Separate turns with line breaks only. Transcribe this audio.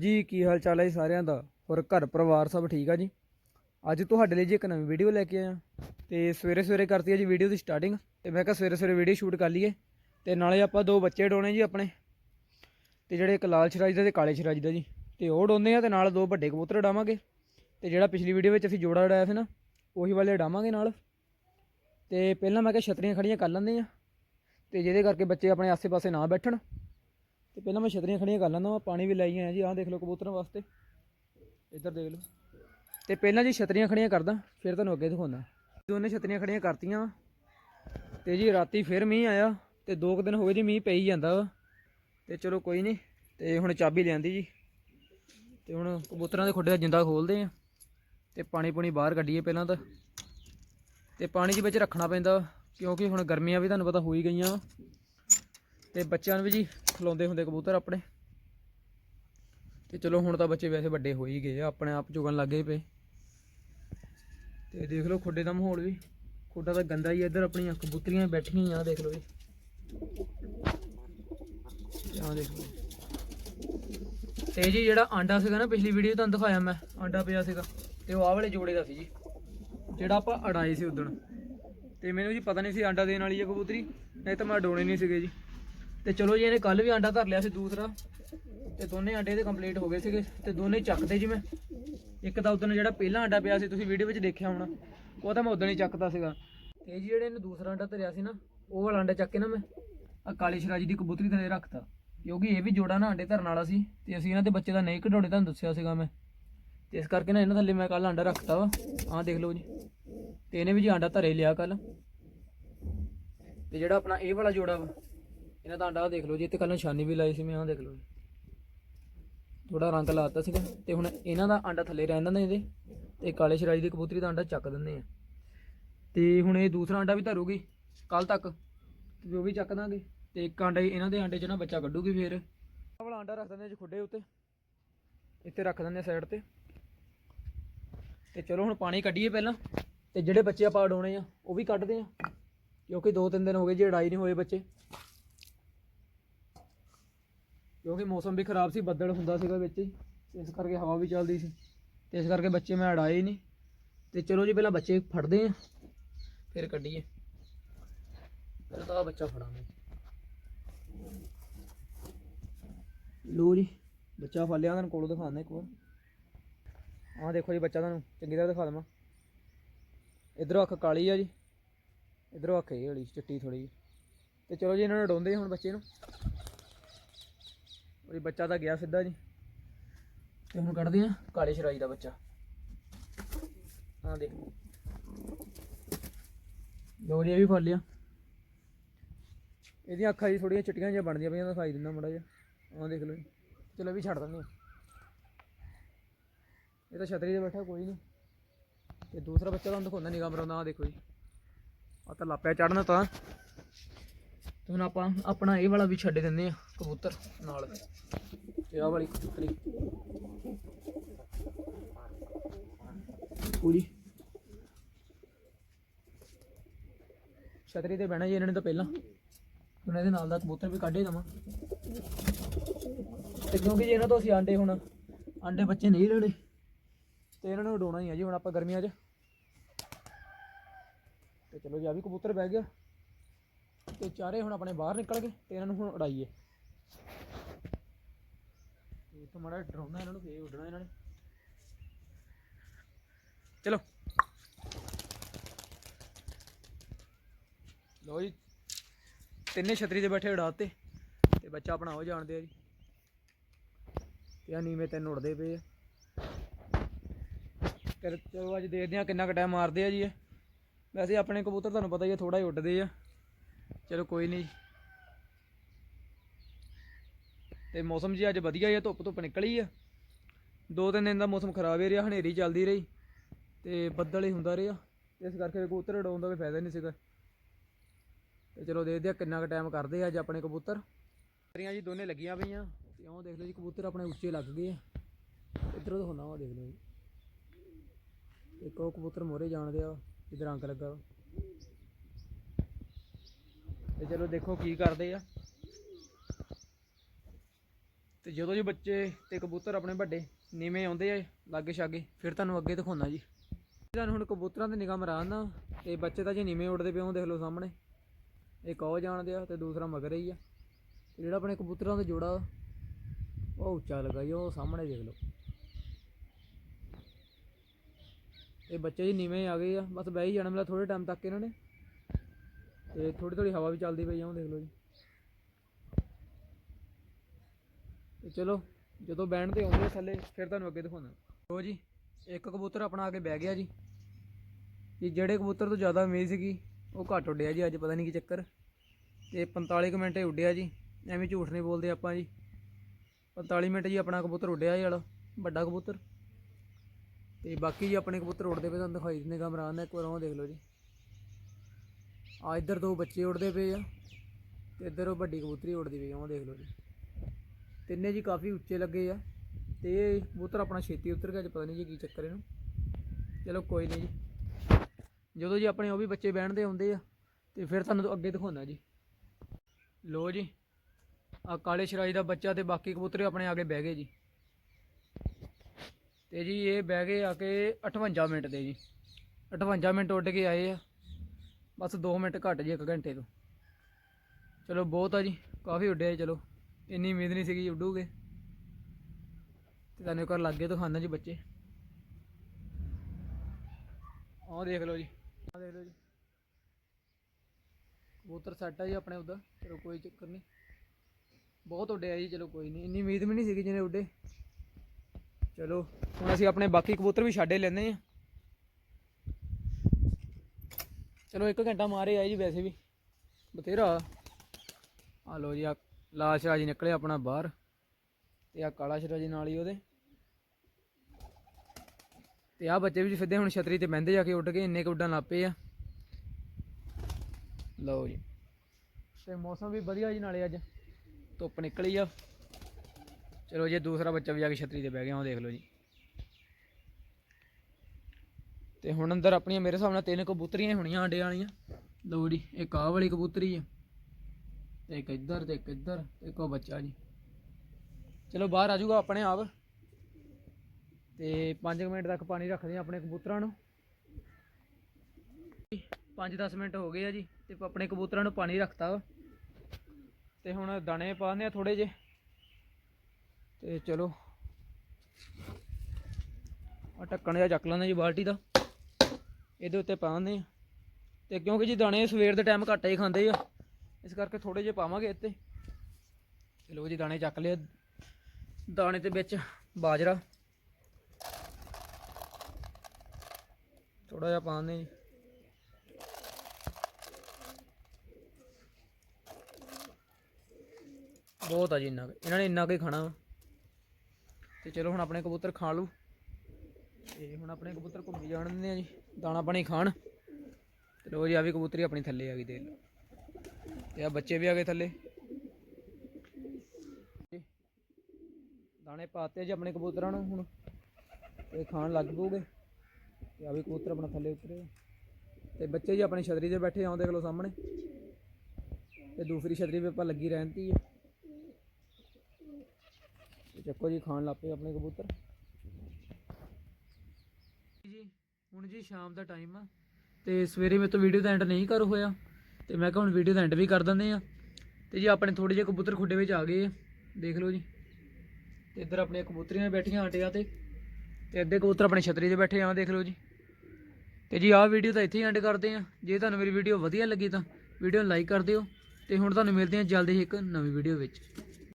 ਜੀ, ਕੀ ਹਾਲ ਚਾਲ ਹੈ ਜੀ ਸਾਰਿਆਂ ਦਾ? ਹੋਰ ਘਰ ਪਰਿਵਾਰ ਸਭ ਠੀਕ ਆ ਜੀ? ਅੱਜ ਤੁਹਾਡੇ ਲਈ ਜੀ ਇੱਕ ਨਵੀਂ ਵੀਡੀਓ ਲੈ ਕੇ ਆਇਆ। ਤੇ ਸਵੇਰੇ ਸਵੇਰੇ ਕਰਤੀ ਹੈ ਜੀ ਵੀਡੀਓ ਦੀ ਸਟਾਰਟਿੰਗ ਤੇ ਮੈਂ ਕਿਹਾ ਸਵੇਰੇ ਸਵੇਰੇ ਵੀਡੀਓ ਸ਼ੂਟ ਕਰ ਲਈਏ। ਤੇ ਨਾਲੇ ਆਪਾਂ ਦੋ ਬੱਚੇ ਡੋਣੇ ਜੀ ਆਪਣੇ। ਤੇ ਜਿਹੜੇ ਇੱਕ ਲਾਲ ਸ਼ਰਾਜ ਦਾ ਤੇ ਕਾਲੇ ਸ਼ਰਾਜ ਦਾ ਜੀ। ਤੇ ਉਹ ਡੋਂਦੇ ਆ ਤੇ ਨਾਲ ਦੋ ਵੱਡੇ ਕਬੂਤਰ ਉਡਾਵਾਂਗੇ। ਤੇ ਜਿਹੜਾ ਪਿਛਲੀ ਵੀਡੀਓ ਵਿੱਚ ਅਸੀਂ ਜੋੜਾ ਉਡਾਇਆ ਸੀ ਨਾ, ਉਹੀ ਵਾਲੇ ਉਡਾਵਾਂਗੇ ਨਾਲ। ਤੇ ਪਹਿਲਾਂ ਮੈਂ ਕਿਹਾ ਛਤਰੀਆਂ ਖੜੀਆਂ ਕਰ ਲੈਂਦੇ ਆ। ਤੇ ਜਿਹਦੇ ਕਰਕੇ ਬੱਚੇ ਆਪਣੇ ਆਸੇ-ਪਾਸੇ ਨਾ ਬੈਠਣ। ਤੇ ਪਹਿਲਾਂ ਮੈਂ ਛਤਰੀਆਂ ਖੜੀਆਂ ਕਰ ਲੈਂਦਾ ਵਾਂ ਪਾਣੀ ਵੀ ਲਾਈ ਆਇਆ ਜੀ ਆਹ ਦੇਖ ਲਓ ਕਬੂਤਰਾਂ ਵਾਸਤੇ। ਇੱਧਰ ਦੇਖ ਲਓ। ਤੇ ਪਹਿਲਾਂ ਜੀ ਛਤਰੀਆਂ ਖੜੀਆਂ ਕਰਦਾ ਫਿਰ ਤੁਹਾਨੂੰ ਅੱਗੇ ਦਿਖਾਉਂਦਾ। ਦੋਨੇ ਛਤਰੀਆਂ ਖੜੀਆਂ ਕਰਤੀਆਂ ਵਾ ਤੇ ਜੀ ਰਾਤੀ ਫਿਰ ਮੀਂਹ ਆਇਆ ਤੇ ਦੋ ਕੁ ਦਿਨ ਹੋ ਗਏ ਜੀ ਮੀਂਹ ਪਈ ਜਾਂਦਾ ਵਾ। ਤੇ ਚਲੋ ਕੋਈ ਨਹੀਂ ਤੇ ਹੁਣ ਚਾਬੀ ਲਿਆਂਦੀ ਜੀ। ਤੇ ਹੁਣ ਕਬੂਤਰਾਂ ਦੇ ਖੁੱਡੇ ਦਾ ਜਿੰਦਾ ਖੋਲਦੇ ਆ ਤੇ ਪਾਣੀ ਪੂਣੀ ਬਾਹਰ ਕੱਢੀਏ ਪਹਿਲਾਂ ਤਾਂ। ਤੇ ਪਾਣੀ ਦੇ ਵਿੱਚ ਰੱਖਣਾ ਪੈਂਦਾ ਵਾ, ਕਿਉਂਕਿ ਹੁਣ ਗਰਮੀਆਂ ਵੀ ਤੁਹਾਨੂੰ ਪਤਾ ਹੋ ਹੀ ਗਈਆਂ। ਵਾ ਤੇ ਬੱਚਿਆਂ ਨੂੰ ਵੀ ਜੀ ਖਿਲਾਉਂਦੇ ਹੁੰਦੇ ਕਬੂਤਰ ਆਪਣੇ। ਤੇ ਚਲੋ ਹੁਣ ਤਾਂ ਬੱਚੇ ਵੈਸੇ ਵੱਡੇ ਹੋ ਹੀ ਗਏ ਆ, ਆਪਣੇ ਆਪ ਚੁਗਣ ਲੱਗੇ ਪਏ। ਤੇ ਦੇਖ ਲਓ ਖੁੱਡੇ ਦਾ ਮਾਹੌਲ ਵੀ। ਖੁੱਡਾ ਤਾਂ ਗੰਦਾ ਹੀ ਇੱਧਰ ਆਪਣੀਆਂ ਕਬੂਤਰੀਆਂ ਬੈਠੀਆਂ ਆ, ਦੇਖ ਲਓ ਜੀ। ਆਹ ਦੇਖ ਲਓ। ਤੇ ਜੀ ਜਿਹੜਾ ਆਂਡਾ ਸੀਗਾ ਨਾ, ਪਿਛਲੀ ਵੀਡੀਓ ਤੁਹਾਨੂੰ ਦਿਖਾਇਆ ਮੈਂ, ਆਂਡਾ ਪਿਆ ਸੀਗਾ। ਤੇ ਉਹ ਆਹ ਵਾਲੇ ਜੋੜੇ ਦਾ ਸੀ ਜੀ, ਜਿਹੜਾ ਆਪਾਂ ਅੜਾਏ ਸੀ ਉਦਣ ਤੇ ਮੈਨੂੰ ਜੀ ਪਤਾ ਨਹੀਂ ਸੀ ਆਂਡਾ ਦੇਣ ਵਾਲੀ ਹੈ ਕਬੂਤਰੀ, ਨਹੀਂ ਤਾਂ ਮੈਂ ਡੋਣੇ ਨਹੀਂ ਸੀਗੇ ਜੀ। ਤੇ ਚਲੋ ਜੀ, ਇਹਨੇ ਕੱਲ ਵੀ ਆਂਡਾ ਧਰ ਲਿਆ ਸੀ ਦੂਸਰਾ। ਤੇ ਦੋਨੇ ਆਂਡੇ ਇਹਦੇ ਕੰਪਲੀਟ ਹੋ ਗਏ ਸੀਗੇ। ਤੇ ਦੋਨੇ ਚੱਕਦੇ ਜੀ ਮੈਂ। ਇੱਕ ਤਾਂ ਉਦੋਂ ਜਿਹੜਾ ਪਹਿਲਾ ਆਂਡਾ ਪਿਆ ਸੀ, ਤੁਸੀਂ ਵੀਡੀਓ ਵਿੱਚ ਦੇਖਿਆ ਹੋਣਾ। ਉਹ ਤਾਂ ਮੈਂ ਉਦੋਂ ਹੀ ਚੱਕਦਾ ਸੀਗਾ। ਤੇ ਜੀ ਜਿਹੜੇ ਇਹਨੇ ਦੂਸਰਾ ਆਂਡਾ ਧਰਿਆ ਸੀ ਨਾ, ਉਹ ਵਾਲਾ ਆਂਡਾ ਚੱਕ ਕੇ ਨਾ ਮੈਂ ਆ ਕਾਲੀ ਸ਼ਰਾਜੀ ਦੀ ਕਬੂਤਰੀ ਥੱਲੇ ਰੱਖਤਾ। ਕਿਉਂਕਿ ਇਹ ਵੀ ਜੋੜਾ ਨਾ ਆਂਡੇ ਧਰਨ ਵਾਲਾ ਸੀ। ਤੇ ਅਸੀਂ ਇਹਨਾਂ ਦੇ ਬੱਚੇ ਦਾ ਨਹੀਂ ਕਢਾਉਣੇ ਤੁਹਾਨੂੰ ਦੱਸਿਆ ਸੀਗਾ ਮੈਂ। ਤੇ ਇਸ ਕਰਕੇ ਨਾ ਇਹਨਾਂ ਥੱਲੇ ਮੈਂ ਕੱਲ ਆਂਡਾ ਰੱਖਤਾ ਵਾ। ਆਹ ਦੇਖ ਲਓ ਜੀ। ਤੇ ਇਹਨੇ ਵੀ ਜੀ ਆਂਡਾ ਧਰੇ ਲਿਆ ਕੱਲ ਤੇ ਜਿਹੜਾ ਆਪਣਾ ਇਹ ਵਾਲਾ ਜੋੜਾ ਵਾ ਇਹਨਾਂ ਦਾ ਆਂਡਾ ਆਹ ਦੇਖ ਲਓ ਜੀ, ਇੱਥੇ ਕੱਲ ਨਿਸ਼ਾਨੀ ਵੀ ਲਾਈ ਸੀ ਮੈਂ, ਆਹ ਦੇਖ ਲਓ ਜੀ। ਥੋੜਾ ਰੰਗ ਲਾਤਾ ਸੀਗਾ ਤੇ ਹੁਣ ਇਹਨਾਂ ਦਾ ਆਂਡਾ ਥੱਲੇ ਰਹਿ ਜਾਂਦਾ ਇਹਦੇ ਤੇ ਕਾਲੇ ਸ਼ਰਾਈ ਦੀ ਕਬੂਤਰੀ ਦਾ ਆਂਡਾ ਚੱਕ ਦਿੰਦੇ ਆ। ਤੇ ਹੁਣ ਇਹ ਦੂਸਰਾ ਆਂਡਾ ਵੀ ਧਰੂਗੀ ਕੱਲ ਤੱਕ, ਤੇ ਉਹ ਵੀ ਚੱਕ ਦਾਂਗੇ। ਤੇ ਇੱਕ ਆਂਡਾ ਇਹਨਾਂ ਦੇ ਆਂਡੇ 'ਚ ਨਾ ਬੱਚਾ ਕੱਢੂਗੀ ਫੇਰ। ਆਹ ਵਾਲਾ ਆਂਡਾ ਰੱਖ ਦਿੰਦੇ ਜੀ ਖੁੱਡੇ ਉੱਤੇ। ਇੱਥੇ ਰੱਖ ਦਿੰਦੇ ਸਾਈਡ ਤੇ। ਤੇ ਚਲੋ ਹੁਣ ਪਾਣੀ ਕੱਢੀਏ ਪਹਿਲਾਂ, ਤੇ ਜਿਹੜੇ ਬੱਚੇ ਆਪਾਂ ਉਡਾਉਣੇ ਆ, ਉਹ ਵੀ ਕੱਢਦੇ ਆ। ਕਿਉਂਕਿ ਦੋ ਤਿੰਨ ਦਿਨ ਹੋ ਗਏ ਜੇ ਅੜਾਈ ਨਹੀਂ ਹੋਏ ਬੱਚੇ। ਕਿਉਂਕਿ ਮੌਸਮ ਵੀ ਖਰਾਬ ਸੀ, ਬੱਦਲ ਹੁੰਦਾ ਸੀਗਾ ਵਿੱਚ ਹੀ ਇਸ ਕਰਕੇ ਹਵਾ ਵੀ ਚੱਲਦੀ ਸੀ। ਤੇ ਇਸ ਕਰਕੇ ਬੱਚੇ ਮੈਂ ਅੜਾਏ ਨਹੀਂ। ਤੇ ਚਲੋ ਜੀ, ਪਹਿਲਾਂ ਬੱਚੇ ਫੜਦੇ ਆ, ਫਿਰ ਕੱਢੀਏ। ਫਿਰ ਤਾਂ ਬੱਚਾ ਫੜਾਂਗੇ ਲੋ ਜੀ, ਬੱਚਾ ਫੜ ਲਿਆ ਤੁਹਾਨੂੰ ਕੋਲੋਂ ਦਿਖਾਉਂਦਾ ਇੱਕ ਵਾਰ। ਆਹ ਦੇਖੋ ਜੀ ਬੱਚਾ ਤੁਹਾਨੂੰ, ਚੰਗੀ ਤਰ੍ਹਾਂ ਦਿਖਾ ਦਵਾਂ। ਇਧਰੋਂ ਅੱਖ ਕਾਲੀ ਆ ਜੀ। ਇਧਰੋਂ ਅੱਖ ਇਹ ਵਾਲੀ, ਚਿੱਟੀ ਥੋੜੀ ਤੇ ਚਲੋ ਜੀ, ਇਹਨਾਂ ਨੂੰ ਡੋਂਦੇ ਹੁਣ ਬੱਚੇ ਨੂੰ। ਔਰ ਇਹ ਬੱਚਾ ਤਾਂ ਗਿਆ ਸਿੱਧਾ ਜੀ। ਤੇ ਹੁਣ ਕੱਢਦੇ ਆ, ਕਾਲੇ ਸ਼ਰਾਈ ਦਾ ਬੱਚਾ। ਆਹ ਦੇਖ। ਲੋ ਜੀ, ਇਹ ਵੀ ਫੜ ਲਿਆ। ਇਹਦੀਆਂ ਅੱਖਾਂ ਜੀ ਥੋੜੀਆਂ ਚਿੱਟੀਆਂ ਜਿਹੀਆਂ ਬਣਦੀਆਂ ਪਈਆਂ, ਦਿਖਾਈ ਦਿੰਦਾ ਮੜਾ ਜਿਹਾ। ਆਹ ਦੇਖ ਲਓ ਜੀ। ਚਲੋ ਵੀ ਛੱਡ ਦਿੰਦੇ ਇਹ ਤਾਂ ਛਤਰੀ ਤੇ ਬੈਠਾ, ਕੋਈ ਨਹੀਂ। ਤੇ ਦੂਸਰਾ ਬੱਚਾ ਤੁਹਾਨੂੰ ਦਿਖਾਉਂਦਾ ਨਿਗਾਹ ਮਰਾਉਂਦਾ ਆ ਦੇਖੋ ਜੀ। ਆ ਤਾਂ ਲਾਪਿਆ ਚੜਨਾ ਤਾਂ। ਹੁਣ ਆਪਾਂ ਆਪਣਾ ਇਹ ਵਾਲਾ ਵੀ ਛੱਡ ਦਿੰਦੇ ਆ ਕਬੂਤਰ ਨਾਲ। ਤੇ ਆਹ ਵਾਲੀ ਕਬੂਤਰੀ। ਪੂਰੀ। ਛਤਰੀ ਤੇ ਬਹਿਣਾ ਜੀ ਇਹਨਾਂ ਨੇ ਤਾਂ ਪਹਿਲਾਂ। ਹੁਣ ਇਹਦੇ ਨਾਲ ਦਾ ਕਬੂਤਰ ਵੀ ਕੱਢੇ ਦਵਾਂ। ਤੇ ਕਿਉਂਕਿ ਜੇ ਇਹਨਾਂ ਤੋਂ ਅਸੀਂ ਆਂਡੇ ਹੁਣ ਆਂਡੇ ਬੱਚੇ ਨਹੀਂ ਲੈਣੇ। ਤੇ ਇਹਨਾਂ ਨੂੰ ਉਡਾਉਣਾ ਹੀ ਆ ਜੀ, ਹੁਣ ਆਪਾਂ ਗਰਮੀਆਂ 'ਚ। ਤੇ ਚਲੋ ਜੀ ਆ ਵੀ ਕਬੂਤਰ ਬਹਿ ਗਿਆ। ਤੇ ਚਾਰੇ ਹੁਣ ਆਪਣੇ ਬਾਹਰ ਨਿਕਲ ਗਏ ਤੇ ਇਹਨਾਂ ਨੂੰ ਹੁਣ ਉਡਾਈਏ। ਇਹ ਤਾਂ ਮਾੜਾ ਡਰਾਉਂਦਾ ਇਹਨਾਂ ਨੂੰ ਫੇਰ ਉੱਡਣਾ ਇਹਨਾਂ ਨੇ। ਚਲੋ। ਲੋ ਜੀ, ਤਿੰਨੇ ਛਤਰੀ ਤੇ ਬੈਠੇ ਉਡਾਤੇ ਤੇ ਬੱਚਾ ਆਪਣਾ ਉਹ ਜਾਣਦੇ ਆ ਜੀ। ਤੇ ਆ ਨੀਵੇਂ ਤਿੰਨ ਉੜਦੇ ਪਏ ਆ। ਫਿਰ ਚਲੋ ਅੱਜ ਦੇਖਦੇ ਆ ਕਿੰਨਾ ਕੁ ਟਾਈਮ ਮਾਰਦੇ ਆ ਜੀ ਇਹ। ਵੈਸੇ ਆਪਣੇ ਕਬੂਤਰ ਤੁਹਾਨੂੰ ਪਤਾ ਹੀ ਆ ਥੋੜਾ ਹੀ ਉੱਡਦੇ ਆ। ਚਲੋ ਕੋਈ ਨਹੀਂ। ਤੇ ਮੌਸਮ ਜੀ ਅੱਜ ਵਧੀਆ ਹੀ ਆ, ਧੁੱਪ ਧੁੱਪ ਨਿਕਲੀ ਆ। ਦੋ ਤਿੰਨ ਦਿਨ ਦਾ ਮੌਸਮ ਖਰਾਬ ਹੀ ਰਿਹਾ, ਹਨੇਰੀ ਚੱਲਦੀ ਰਹੀ ਤੇ ਬੱਦਲ ਹੀ ਹੁੰਦਾ ਰਿਹਾ। ਇਸ ਕਰਕੇ ਕਬੂਤਰ ਉਡਾਉਣ ਦਾ ਕੋਈ ਫਾਇਦਾ ਨਹੀਂ ਸੀਗਾ। ਤੇ ਚਲੋ ਦੇਖਦੇ ਆ ਕਿੰਨਾ ਕੁ ਟਾਈਮ ਕਰਦੇ ਆ ਅੱਜ ਆਪਣੇ ਕਬੂਤਰ। ਤਰੀਆਂ ਜੀ ਦੋਨੇ ਲੱਗੀਆਂ ਪਈਆਂ ਤੇ ਉਹ ਦੇਖ ਲਓ ਜੀ, ਕਬੂਤਰ ਆਪਣੇ ਉੱਚੇ ਲੱਗ ਗਏ ਆ। ਇੱਧਰੋਂ ਦਿਖਾਉਣਾ ਉਹ ਦੇਖ ਲਓ ਜੀ। ਇੱਕ ਉਹ ਕਬੂਤਰ ਮੋਰੇ ਜਾਣਦੇ ਆ ਜਿੱਧਰ ਅੰਕ ਲੱਗਾ ਵਾ। ਤੇ ਚਲੋ ਦੇਖੋ ਕੀ ਕਰਦੇ ਆ। ਤੇ ਜਦੋਂ ਜੀ ਬੱਚੇ ਤੇ ਕਬੂਤਰ ਆਪਣੇ ਵੱਡੇ, ਨੀਵੇਂ ਆਉਂਦੇ ਆ ਲਾਗੇ ਛਾਗੇ, ਫਿਰ ਤੁਹਾਨੂੰ ਅੱਗੇ ਦਿਖਾਉਣਾ ਜੀ। ਤੁਹਾਨੂੰ ਹੁਣ ਕਬੂਤਰਾਂ ਤੇ ਨਿਗਾਹ ਮਰਾਨ ਨਾ ਤੇ ਬੱਚੇ ਤਾਂ ਜੀ ਨੀਵੇਂ ਉੱਡਦੇ ਪਏ ਹੋ ਦੇਖ ਲਓ ਸਾਹਮਣੇ। ਇੱਕ ਉਹ ਜਾਣਦੇ ਆ ਤੇ ਦੂਸਰਾ ਮਗਰ ਹੀ ਆ। ਤੇ ਜਿਹੜਾ ਆਪਣੇ ਕਬੂਤਰਾਂ ਦਾ ਜੋੜਾ ਉਹ ਉੱਚਾ ਲੱਗਾ ਜੀ, ਉਹ ਸਾਹਮਣੇ ਦੇਖ ਲਓ। ਇਹ ਬੱਚੇ ਜੀ ਨੀਵੇਂ ਆ ਗਏ ਆ, ਬਸ ਬਹਿ ਹੀ ਜਾਣਾ ਮੇਰਾ ਥੋੜੇ ਟਾਈਮ ਤੱਕ ਇਹਨਾਂ ਨੇ। ਤੇ ਥੋੜੀ ਥੋੜੀ ਹਵਾ ਵੀ ਚੱਲਦੀ ਪਈ ਆ ਉਹ ਦੇਖ ਲਓ ਜੀ। ਤੇ ਚਲੋ, ਜਦੋਂ ਬੈਂਡ ਤੇ ਆਉਂਦੇ ਥੱਲੇ, ਫਿਰ ਤੁਹਾਨੂੰ ਅੱਗੇ ਦਿਖਾਉਂਦਾ। ਲੋ ਜੀ, ਇੱਕ ਕਬੂਤਰ ਆਪਣਾ ਆ ਕੇ ਬਹਿ ਗਿਆ ਜੀ। ਜੀ, ਜਿਹੜੇ ਕਬੂਤਰ ਤੋਂ ਜ਼ਿਆਦਾ ਉਮੀਦ ਸੀਗੀ, ਉਹ ਘੱਟ ਉੱਡਿਆ ਜੀ, ਅੱਜ ਪਤਾ ਨਹੀਂ ਕੀ ਚੱਕਰ। ਤੇ 45 ਕੁ ਮਿੰਟ ਹੀ ਉੱਡਿਆ ਜੀ, ਐਵੇਂ ਝੂਠ ਨਹੀਂ ਬੋਲਦੇ ਆਪਾਂ ਜੀ। 45 ਮਿੰਟ ਜੀ ਆਪਣਾ ਕਬੂਤਰ ਉੱਡਿਆ ਜੀ ਵਾਲਾ, ਵੱਡਾ ਕਬੂਤਰ। ਤੇ ਬਾਕੀ ਜੀ ਆਪਣੇ ਕਬੂਤਰ ਉੱਡਦੇ ਪਏ, ਤੁਹਾਨੂੰ ਦਿਖਾਈ ਦਿੰਦੇ ਕਮਰਾਨ ਦਾ ਇੱਕ ਵਾਰ ਉਹ ਦੇਖ ਲਓ ਜੀ। ਆ ਇੱਧਰ ਦੋ ਬੱਚੇ ਉੱਡਦੇ ਪਏ ਆ ਤੇ ਇੱਧਰ ਉਹ ਵੱਡੀ ਕਬੂਤਰੀ ਉੱਡਦੀ ਪਈ ਆ, ਉਹ ਦੇਖ ਲਓ ਜੀ। ਤਿੰਨੇ ਜੀ ਕਾਫੀ ਉੱਚੇ ਲੱਗੇ ਆ ਤੇ ਇਹ ਕਬੂਤਰ ਆਪਣਾ ਛੇਤੀ ਉਤਰ ਗਿਆ ਅੱਜ ਪਤਾ ਨਹੀਂ ਜੀ ਕੀ ਚੱਕਰ ਇਹਨੂੰ। ਚਲੋ ਕੋਈ ਨਹੀਂ ਜੀ। ਜਦੋਂ ਜੀ ਆਪਣੇ ਉਹ ਵੀ ਬੱਚੇ ਬਹਿਣਦੇ ਆਉਂਦੇ ਆ ਤੇ ਫਿਰ ਤੁਹਾਨੂੰ ਅੱਗੇ ਦਿਖਾਉਣਾ ਜੀ। ਲੋ ਜੀ ਆ ਕਾਲੇ ਸ਼ਰਾਈ ਦਾ ਬੱਚਾ ਤੇ ਬਾਕੀ ਕਬੂਤਰ ਆਪਣੇ ਆਗੇ ਬਹਿ ਗਏ ਜੀ। ਤੇ ਜੀ ਇਹ ਬਹਿ ਗਏ ਆ ਕੇ 58 ਮਿੰਟ ਦੇ ਜੀ। 58 ਮਿੰਟ ਉੱਡ ਕੇ ਆਏ ਆ। ਬਸ 2 ਮਿੰਟ ਘੱਟ ਜੀ 1 ਘੰਟੇ ਤੋਂ। ਚਲੋ ਬਹੁਤ ਆ ਜੀ, ਕਾਫੀ ਉੱਡਿਆ ਜੀ, ਚਲੋ। ਇੰਨੀ ਉਮੀਦ ਨਹੀਂ ਸੀਗੀ ਜੀ ਉੱਡੂਗੇ। ਤੇ ਤੁਹਾਨੂੰ ਇੱਕ ਵਾਰ ਲੱਗੇ ਦਿਖਾਉਂਦਾ ਜੀ ਬੱਚੇ। ਆਹ ਦੇਖ ਲਓ ਜੀ, ਆਹ ਦੇਖ ਲਓ ਜੀ। ਕਬੂਤਰ ਸੈੱਟ ਆ ਜੀ ਆਪਣੇ ਉਹਦਾ ਚਲੋ ਕੋਈ ਚੱਕਰ ਨਹੀਂ। ਬਹੁਤ ਉੱਡਿਆ ਜੀ, ਚਲੋ ਕੋਈ ਨਹੀਂ। ਇੰਨੀ ਉਮੀਦ ਵੀ ਨਹੀਂ ਸੀਗੀ ਜਿਹਨੇ ਉੱਡੇ। ਚਲੋ, ਹੁਣ ਅਸੀਂ ਆਪਣੇ ਬਾਕੀ ਕਬੂਤਰ ਵੀ ਛੱਡੇ ਲੈਂਦੇ ਆ ਚਲੋ ਇੱਕ ਘੰਟਾ ਮਾਰੇ ਆ ਜੀ ਵੈਸੇ ਵੀ। ਬਥੇਰਾ। ਆ ਲੋ ਜੀ ਆ ਲਾਲ ਸ਼ਰਾਜੀ ਨਿਕਲੇ ਆਪਣਾ ਬਾਹਰ। ਤੇ ਆ ਕਾਲਾ ਸ਼ਰਾਜੀ ਨਾਲ ਹੀ ਉਹਦੇ। ਤੇ ਆ ਬੱਚੇ ਵੀ ਸਿੱਧੇ ਹੁਣ ਛਤਰੀ ਤੇ ਬਹਿੰਦੇ ਜਾ ਕੇ ਉੱਡ ਕੇ, ਇੰਨੇ ਕੁ ਉੱਡਣ ਲੱਪੇ ਆ। ਲਓ ਜੀ। ਤੇ ਮੌਸਮ ਵੀ ਵਧੀਆ ਜੀ ਨਾਲੇ ਅੱਜ। ਧੁੱਪ ਨਿਕਲੀ ਆ। ਚਲੋ ਜੀ ਦੂਸਰਾ ਬੱਚਾ ਵੀ ਜਾ ਕੇ ਛਤਰੀ ਤੇ ਬਹਿ ਗਿਆ, ਉਹ ਦੇਖ ਲਓ ਜੀ। ਤੇ ਹੁਣ ਅੰਦਰ ਆਪਣੀਆਂ ਮੇਰੇ ਹਿਸਾਬ ਨਾਲ ਤਿੰਨ ਕਬੂਤਰੀਆਂ ਹੋਣੀਆਂ ਆਂਡੇ ਵਾਲੀਆਂ। ਲਓ ਜੀ, ਇੱਕ ਆਹ ਵਾਲੀ ਕਬੂਤਰੀ ਆ, ਤੇ ਇੱਕ ਇੱਧਰ ਤੇ ਇੱਕ ਇੱਧਰ ਇੱਕ ਉਹ ਬੱਚਾ ਜੀ। ਚਲੋ ਬਾਹਰ ਆ ਜਾਊਗਾ ਆਪਣੇ ਆਪ। ਤੇ 5 ਮਿੰਟ ਤੱਕ ਪਾਣੀ ਰੱਖਦੇ ਆ ਆਪਣੇ ਕਬੂਤਰਾਂ ਨੂੰ। 5-10 ਮਿੰਟ ਹੋ ਗਏ ਆ ਜੀ, ਤੇ ਆਪਣੇ ਕਬੂਤਰਾਂ ਨੂੰ ਪਾਣੀ ਰੱਖਤਾ ਵਾ। ਤੇ ਹੁਣ ਦਾਣੇ ਪਾਉਂਦੇ ਆ ਥੋੜੇ ਜੇ ਤੇ ਚਲੋ। ਆ ਢੱਕਣ ਜਿਹਾ ਚੱਕ ਲੈਂਦੇ ਜੀ ਬਾਲਟੀ ਦਾ। ਇਹਦੇ ਉੱਤੇ ਪਾਉਂਦੇ ਆ ਤੇ ਕਿਉਂਕਿ ਜੀ ਦਾਣੇ ਸਵੇਰ ਦੇ ਟਾਈਮ ਘੱਟ ਹੀ ਖਾਂਦੇ ਆ। ਇਸ ਕਰਕੇ ਥੋੜੇ ਜਿਹੇ ਪਾਵਾਂਗੇ ਇੱਥੇ। ਚਲੋ ਜੀ ਦਾਣੇ ਚੱਕ ਲਿਆ ਦਾਣੇ ਤੇ ਵਿੱਚ ਬਾਜਰਾ। ਥੋੜਾ ਜਿਹਾ ਪਾਉਂਦੇ ਜੀ। ਬਹੁਤ ਆ ਜੀ ਇੰਨਾ ਕੁ। ਇਹਨਾਂ ਨੇ ਇੰਨਾ ਕੁ ਹੀ ਖਾਣਾ ਵਾ। ਤੇ ਚਲੋ ਹੁਣ ਆਪਣੇ ਕਬੂਤਰ ਖਾ ਲੂ ਤੇ ਹੁਣ ਆਪਣੇ ਕਬੂਤਰ ਘੁੰਮੀ ਜਾਣ ਦਿੰਦੇ ਆ ਜੀ, ਦਾਣਾ ਪਾਣੀ ਖਾਣ। ਤੇ ਲੋ ਜੀ ਆ ਵੀ ਕਬੂਤਰੀ ਆਪਣੀ ਥੱਲੇ ਆ ਗਈ, ਦੇਖ ਤੇ ਆ ਬੱਚੇ ਵੀ ਆ ਗਏ ਥੱਲੇ। ਦਾਣੇ ਪਾਤੇ ਜੀ ਆਪਣੇ ਕਬੂਤਰਾਂ ਨੂੰ ਹੁਣ। ਇਹ ਖਾਣ ਲੱਗ ਪਊਗੇ। ਤੇ ਆ ਵੀ ਕਬੂਤਰ ਆਪਣਾ ਥੱਲੇ ਉਤਰੇ ਤੇ ਬੱਚੇ ਜੀ ਆਪਣੀ ਛਤਰੀ ਤੇ ਬੈਠੇ ਆਉਂਦੇ ਕੋਲੋਂ ਸਾਹਮਣੇ। ਤੇ ਦੂਸਰੀ ਛਤਰੀ ਵੀ ਆਪਾਂ ਲੱਗੀ ਰਹਿੰਦੀ ਹੈ ਚੱਕੋ ਜੀ, ਖਾਣ ਲੱਪੇ ਆਪਣੇ ਕਬੂਤਰ ਜੀ ਹੁਣ ਜੀ ਸ਼ਾਮ ਦਾ ਟਾਈਮ ਆ ਤੇ ਸਵੇਰੇ ਮੇਰੇ ਤੋਂ ਵੀਡੀਓ ਦਾ ਐਂਡ ਨਹੀਂ ਕਰ ਹੋਇਆ ਤੇ ਮੈਂ ਕਿਹਾ ਹੁਣ ਵੀਡੀਓ ਦਾ ਐਂਡ ਵੀ ਕਰ ਦਿੰਦੇ ਆ। ਤੇ ਜੀ ਆਪਣੇ ਥੋੜੇ ਜਿਹੇ ਕਬੂਤਰ ਖੁੱਡੇ ਵਿੱਚ ਆ ਗਏ ਆ। ਦੇਖ ਲਓ ਜੀ। ਤੇ ਇੱਧਰ ਆਪਣੀਆਂ ਕਬੂਤਰੀਆਂ ਬੈਠੀਆਂ ਆਟਿਆਂ ਤੇ। ਤੇ ਅੱਧੇ ਕਬੂਤਰ ਆਪਣੇ ਛਤਰੀ ਤੇ ਬੈਠੇ ਆ ਦੇਖ ਲਓ ਜੀ। ਤੇ ਜੀ ਆਹ ਵੀਡੀਓ ਤਾਂ ਇੱਥੇ ਹੀ ਐਂਡ ਕਰਦੇ ਆ। ਜੇ ਤੁਹਾਨੂੰ ਮੇਰੀ ਵੀਡੀਓ ਵਧੀਆ ਲੱਗੀ ਤਾਂ ਵੀਡੀਓ ਨੂੰ ਲਾਈਕ ਕਰ ਦਿਓ। ਤੇ ਹੁਣ ਤੁਹਾਨੂੰ ਮਿਲਦੇ ਆ ਜਲਦੀ ਹੀ ਇੱਕ ਨਵੀਂ ਵੀਡੀਓ ਵਿੱਚ।